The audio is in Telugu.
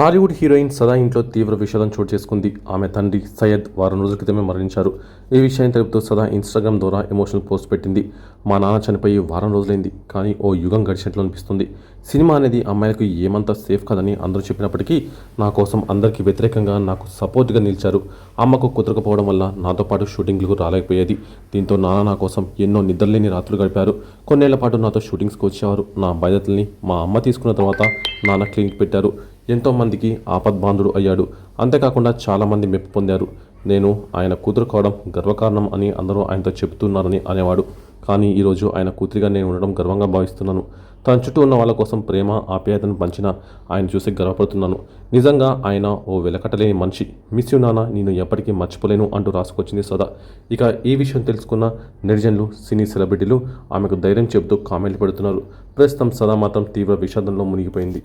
టాలీవుడ్ హీరోయిన్ సదా ఇంట్లో తీవ్ర విషాదం చోటు చేసుకుంది. ఆమె తండ్రి సయ్యద్ వారం రోజుల క్రితమే మరణించారు. ఈ విషయాన్ని తెలుపుతూ సదా ఇన్స్టాగ్రామ్ ద్వారా ఎమోషనల్ పోస్ట్ పెట్టింది. మా నాన్న చనిపోయి వారం రోజులైంది కానీ ఓ యుగం గడిచినట్లు అనిపిస్తుంది. సినిమా అనేది అమ్మాయిలకు ఏమంత సేఫ్ కదని అందరూ చెప్పినప్పటికీ నా కోసం అందరికీ వ్యతిరేకంగా నాకు సపోర్ట్గా నిలిచారు. అమ్మకు కుదరకపోవడం వల్ల నాతో పాటు షూటింగ్లకు రాలేకపోయేది. దీంతో నాన్న నా కోసం ఎన్నో నిద్రలేని రాత్రులు గడిపారు. కొన్నేళ్ళ పాటు నాతో షూటింగ్స్కి వచ్చేవారు. నా బాధ్యతల్ని మా అమ్మ తీసుకున్న తర్వాత నాన్న క్లినిక్ పెట్టారు. ఎంతోమందికి ఆపద్బాంధుడు అయ్యాడు. అంతేకాకుండా చాలామంది మెప్పు పొందారు. నేను ఆయన కూతురు కావడం గర్వకారణం అని అందరూ ఆయనతో చెబుతున్నారని అనేవాడు. కానీ ఈరోజు ఆయన కూతురిగా నేను ఉండడం గర్వంగా భావిస్తున్నాను. తన చుట్టూ ఉన్న వాళ్ళ కోసం ప్రేమ ఆప్యాయతను పంచిన ఆయన చూసి గర్వపడుతున్నాను. నిజంగా ఆయన ఓ వెలకట్టలేని మనిషి. మిస్ యూ నాన్న నేను ఎప్పటికీ మర్చిపోలేను అంటూ రాసుకొచ్చింది సదా. ఇక ఈ విషయం తెలుసుకున్న నెటిజన్లు సినీ సెలబ్రిటీలు ఆమెకు ధైర్యం చెబుతూ కామెంట్లు పెడుతున్నారు. ప్రస్తుతం సదా మాత్రం తీవ్ర విషాదంలో మునిగిపోయింది.